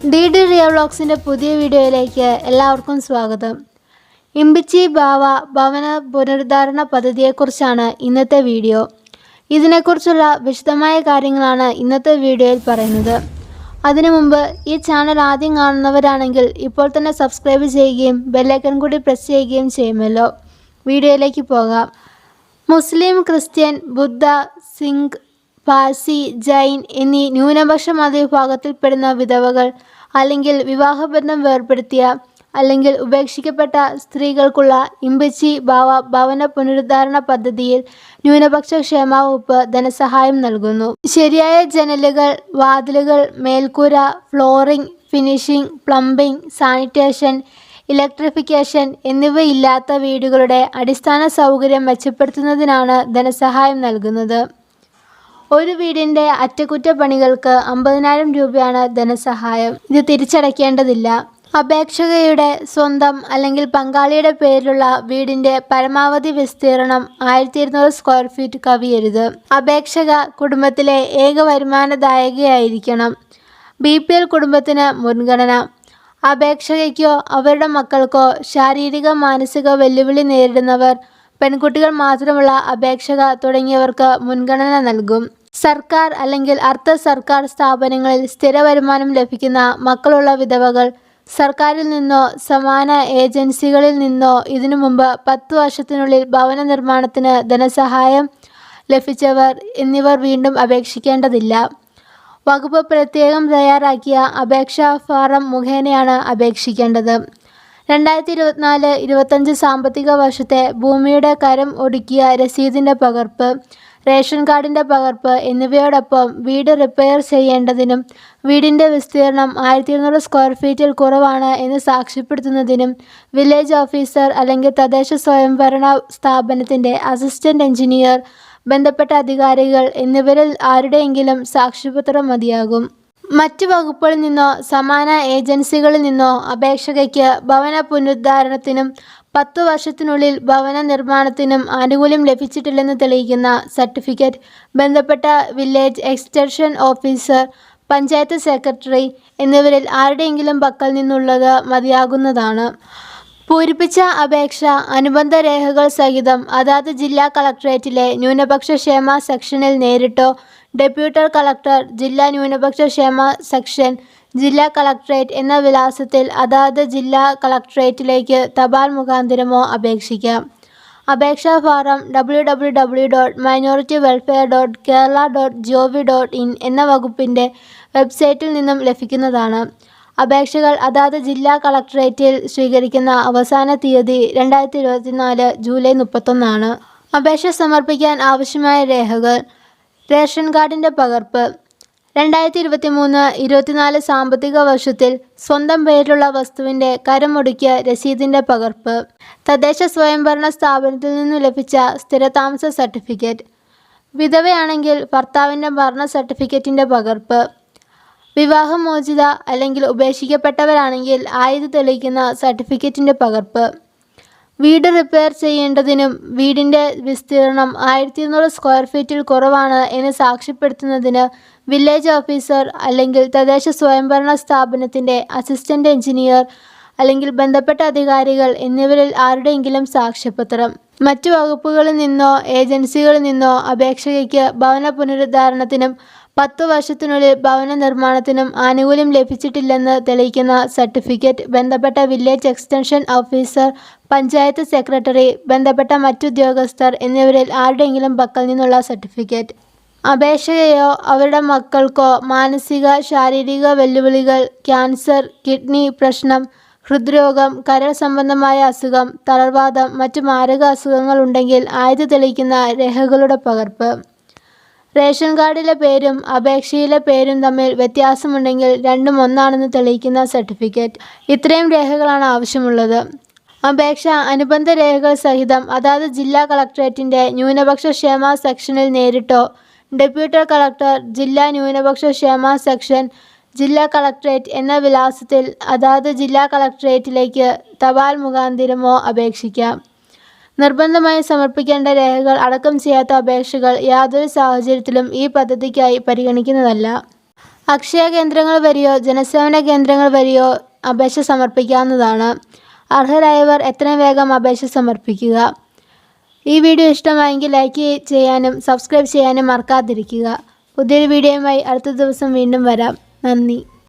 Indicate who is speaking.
Speaker 1: D D Riya വ്ളോഗ്സിന്റെ പുതിയ വീഡിയോയിലേക്ക് എല്ലാവർക്കും സ്വാഗതം. ഇമ്പിച്ചി ബാവ ഭവന പുനരുദ്ധാരണ പദ്ധതിയെക്കുറിച്ചാണ് ഇന്നത്തെ വീഡിയോ. ഇതിനെക്കുറിച്ചുള്ള വിശദമായ കാര്യങ്ങളാണ് ഇന്നത്തെ വീഡിയോയിൽ പറയുന്നത്. അതിനു മുമ്പ് ഈ ചാനൽ ആദ്യം കാണുന്നവരാണെങ്കിൽ ഇപ്പോൾ തന്നെ സബ്സ്ക്രൈബ് ചെയ്യുകയും ബെല്ലൈക്കൺ കൂടി പ്രസ് ചെയ്യുകയും ചെയ്യുമല്ലോ. വീഡിയോയിലേക്ക് പോകാം. മുസ്ലിം ക്രിസ്ത്യൻ ബുദ്ധ സിഖ് പാഴ്സി ജൈൻ എന്നീ ന്യൂനപക്ഷ മതവിഭാഗത്തിൽപ്പെടുന്ന വിധവകൾ അല്ലെങ്കിൽ വിവാഹബന്ധം വേർപ്പെടുത്തിയ അല്ലെങ്കിൽ ഉപേക്ഷിക്കപ്പെട്ട സ്ത്രീകൾക്കുള്ള ഇമ്പച്ചി ഭാവ ഭവന പുനരുദ്ധാരണ പദ്ധതിയിൽ ന്യൂനപക്ഷ ക്ഷേമ വകുപ്പ് ധനസഹായം നൽകുന്നു. ശരിയായ ജനലുകൾ വാതിലുകൾ മേൽക്കൂര flooring finishing plumbing sanitation electrification എന്നിവയില്ലാത്ത വീടുകളുടെ അടിസ്ഥാന സൗകര്യം മെച്ചപ്പെടുത്തുന്നതിനാണ് ധനസഹായം നൽകുന്നത്. ഒരു വീടിന്റെ അറ്റകുറ്റപ്പണികൾക്ക് അമ്പതിനായിരം രൂപയാണ് ധനസഹായം. ഇത് തിരിച്ചടയ്ക്കേണ്ടതില്ല. അപേക്ഷകയുടെ സ്വന്തം അല്ലെങ്കിൽ പങ്കാളിയുടെ പേരിലുള്ള വീടിന്റെ പരമാവധി വിസ്തീർണം ആയിരത്തി ഇരുന്നൂറ് സ്ക്വയർ ഫീറ്റ് കവിയരുത്. അപേക്ഷക കുടുംബത്തിലെ ഏക വരുമാനദായകയായിരിക്കണം. ബി പി എൽ കുടുംബത്തിന് മുൻഗണന. അപേക്ഷകയ്ക്കോ അവരുടെ മക്കൾക്കോ ശാരീരിക മാനസിക വെല്ലുവിളി നേരിടുന്നവർ പെൺകുട്ടികൾ മാത്രമുള്ള അപേക്ഷക തുടങ്ങിയവർക്ക് മുൻഗണന നൽകും. സർക്കാർ അല്ലെങ്കിൽ അർദ്ധ സർക്കാർ സ്ഥാപനങ്ങളിൽ സ്ഥിര വരുമാനം ലഭിക്കുന്ന മക്കളുള്ള വിധവകൾ സർക്കാരിൽ നിന്നോ സമാന ഏജൻസികളിൽ നിന്നോ ഇതിനു മുമ്പ് പത്തു വർഷത്തിനുള്ളിൽ ഭവന നിർമ്മാണത്തിന് ധനസഹായം ലഭിച്ചവർ എന്നിവർ വീണ്ടും അപേക്ഷിക്കേണ്ടതില്ല. വകുപ്പ് പ്രത്യേകം തയ്യാറാക്കിയ അപേക്ഷാ ഫാറം മുഖേനയാണ് അപേക്ഷിക്കേണ്ടത്. രണ്ടായിരത്തി ഇരുപത്തിനാല് ഇരുപത്തഞ്ച് സാമ്പത്തിക വർഷത്തെ ഭൂമിയുടെ കരം ഒടുക്കിയ രസീതിന്റെ പകർപ്പ് റേഷൻ കാർഡിന്റെ പകർപ്പ് എന്നിവയോടൊപ്പം വീട് റിപ്പയർ ചെയ്യേണ്ടതിനും വീടിന്റെ വിസ്തീർണം ആയിരത്തി ഇരുന്നൂറ് സ്ക്വയർ ഫീറ്റിൽ കുറവാണ് എന്ന് സാക്ഷ്യപ്പെടുത്തുന്നതിനും വില്ലേജ് ഓഫീസർ അല്ലെങ്കിൽ തദ്ദേശ സ്വയംഭരണ സ്ഥാപനത്തിന്റെ അസിസ്റ്റന്റ് എഞ്ചിനീയർ ബന്ധപ്പെട്ട അധികാരികൾ എന്നിവരിൽ ആരുടെയെങ്കിലും സാക്ഷ്യപത്രം മതിയാകും. മറ്റ് വകുപ്പുകളിൽ നിന്നോ സമാന ഏജൻസികളിൽ നിന്നോ അപേക്ഷകയ്ക്ക് ഭവന പുനരുദ്ധാരണത്തിനും പത്തു വർഷത്തിനുള്ളിൽ ഭവന നിർമ്മാണത്തിനും ആനുകൂല്യം ലഭിച്ചിട്ടില്ലെന്ന് തെളിയിക്കുന്ന സർട്ടിഫിക്കറ്റ് ബന്ധപ്പെട്ട village extension officer panchayat secretary എന്നിവരിൽ ആരുടെയെങ്കിലും പക്കൽ നിന്നുള്ളത് മതിയാകുന്നതാണ്. പൂരിപ്പിച്ച അപേക്ഷ അനുബന്ധ രേഖകൾ സഹിതം അതാത് ജില്ലാ കളക്ടറേറ്റിലെ ന്യൂനപക്ഷ ക്ഷേമ സെക്ഷനിൽ നേരിട്ടോ ഡെപ്യൂട്ടർ കളക്ടർ ജില്ലാ ന്യൂനപക്ഷ ക്ഷേമ സെക്ഷൻ ജില്ലാ കളക്ടറേറ്റ് എന്ന വിലാസത്തിൽ അതാത് ജില്ലാ കളക്ടറേറ്റിലേക്ക് തപാൽ മുഖാന്തരമോ അപേക്ഷിക്കാം. അപേക്ഷാ form W W W dot minority welfare dot Kerala dot G V dot in എന്ന വകുപ്പിന്റെ വെബ്സൈറ്റിൽ നിന്നും ലഭിക്കുന്നതാണ്. അപേക്ഷകൾ അതാത് ജില്ലാ കളക്ടറേറ്റിൽ സ്വീകരിക്കുന്ന അവസാന തീയതി രണ്ടായിരത്തി ഇരുപത്തിനാല് ജൂലൈ മുപ്പത്തൊന്നാണ്. അപേക്ഷ സമർപ്പിക്കാൻ ആവശ്യമായ രേഖകൾ റേഷൻ കാർഡിന്റെ പകർപ്പ് രണ്ടായിരത്തി ഇരുപത്തി മൂന്ന് ഇരുപത്തിനാല് സാമ്പത്തിക വർഷത്തിൽ സ്വന്തം പേരിലുള്ള വസ്തുവിന്റെ കരമൊടുക്കിയ രസീതിന്റെ പകർപ്പ്. തദ്ദേശ സ്വയംഭരണ സ്ഥാപനത്തിൽ നിന്നു ലഭിച്ച സ്ഥിരതാമസ സർട്ടിഫിക്കറ്റ്. വിധവയാണെങ്കിൽ ഭർത്താവിന്റെ മരണ സർട്ടിഫിക്കറ്റിന്റെ പകർപ്പ്. വിവാഹമോചിത അല്ലെങ്കിൽ ഉപേക്ഷിക്കപ്പെട്ടവരാണെങ്കിൽ ആയത് തെളിയിക്കുന്ന സർട്ടിഫിക്കറ്റിന്റെ പകർപ്പ്. വീട് റിപ്പയർ ചെയ്യേണ്ടതിനും വീടിന്റെ വിസ്തീർണം ആയിരത്തി ഇരുന്നൂറ് സ്ക്വയർ ഫീറ്റിൽ കുറവാണ് എന്ന് സാക്ഷ്യപ്പെടുത്തുന്നതിന് വില്ലേജ് ഓഫീസർ അല്ലെങ്കിൽ തദ്ദേശ സ്വയംഭരണ സ്ഥാപനത്തിന്റെ അസിസ്റ്റന്റ് എഞ്ചിനീയർ അല്ലെങ്കിൽ ബന്ധപ്പെട്ട അധികാരികൾ എന്നിവരിൽ ആരുടെയെങ്കിലും സാക്ഷ്യപത്രം. മറ്റു വകുപ്പുകളിൽ നിന്നോ ഏജൻസികളിൽ നിന്നോ അപേക്ഷകയ്ക്ക് ഭവന പുനരുദ്ധാരണത്തിനും പത്തു വർഷത്തിനുള്ളിൽ ഭവന നിർമ്മാണത്തിനും ആനുകൂല്യം ലഭിച്ചിട്ടില്ലെന്ന് തെളിയിക്കുന്ന സർട്ടിഫിക്കറ്റ് ബന്ധപ്പെട്ട village extension officer panchayat secretary ബന്ധപ്പെട്ട മറ്റുദ്യോഗസ്ഥർ എന്നിവരിൽ ആരുടെയെങ്കിലും പക്കൽ നിന്നുള്ള സർട്ടിഫിക്കറ്റ്. അപേക്ഷകയോ അവരുടെ മക്കൾക്കോ മാനസിക ശാരീരിക വെല്ലുവിളികൾ ക്യാൻസർ കിഡ്നി പ്രശ്നം ഹൃദ്രോഗം കരൾ സംബന്ധമായ അസുഖം തളർവാദം മറ്റു മാരക അസുഖങ്ങൾ ഉണ്ടെങ്കിൽ ആയത് തെളിയിക്കുന്ന രേഖകളുടെ പകർപ്പ്. റേഷൻ കാർഡിലെ പേരും അപേക്ഷയിലെ പേരും തമ്മിൽ വ്യത്യാസമുണ്ടെങ്കിൽ രണ്ടും ഒന്നാണെന്ന് തെളിയിക്കുന്ന സർട്ടിഫിക്കറ്റ്. ഇത്രയും രേഖകളാണ് ആവശ്യമുള്ളത്. അപേക്ഷ അനുബന്ധ രേഖകൾ സഹിതം അതാത് ജില്ലാ കളക്ടറേറ്റിന്റെ ന്യൂനപക്ഷ ക്ഷേമ സെക്ഷനിൽ നേരിട്ടോ ഡെപ്യൂട്ടർ കളക്ടർ ജില്ലാ ന്യൂനപക്ഷ ക്ഷേമ സെക്ഷൻ ജില്ലാ കളക്ടറേറ്റ് എന്ന വിലാസത്തിൽ അതാത് ജില്ലാ കളക്ടറേറ്റിലേക്ക് തപാൽ മുഖാന്തിരമോ അപേക്ഷിക്കാം. നിർബന്ധമായി സമർപ്പിക്കേണ്ട രേഖകൾ അടക്കം ചെയ്യാത്ത അപേക്ഷകൾ യാതൊരു സാഹചര്യത്തിലും ഈ പദ്ധതിക്കായി പരിഗണിക്കുന്നതല്ല. അക്ഷയ കേന്ദ്രങ്ങൾ വഴിയോ ജനസേവന കേന്ദ്രങ്ങൾ വഴിയോ അപേക്ഷ സമർപ്പിക്കാവുന്നതാണ്. അർഹരായവർ എത്രയും വേഗം അപേക്ഷ സമർപ്പിക്കുക. ഈ വീഡിയോ ഇഷ്ടമായെങ്കിൽ ലൈക്ക് ചെയ്യാനും സബ്സ്ക്രൈബ് ചെയ്യാനും മറക്കാതിരിക്കുക. പുതിയൊരു വീഡിയോയുമായി അടുത്ത ദിവസം വീണ്ടും വരാം. നന്ദി.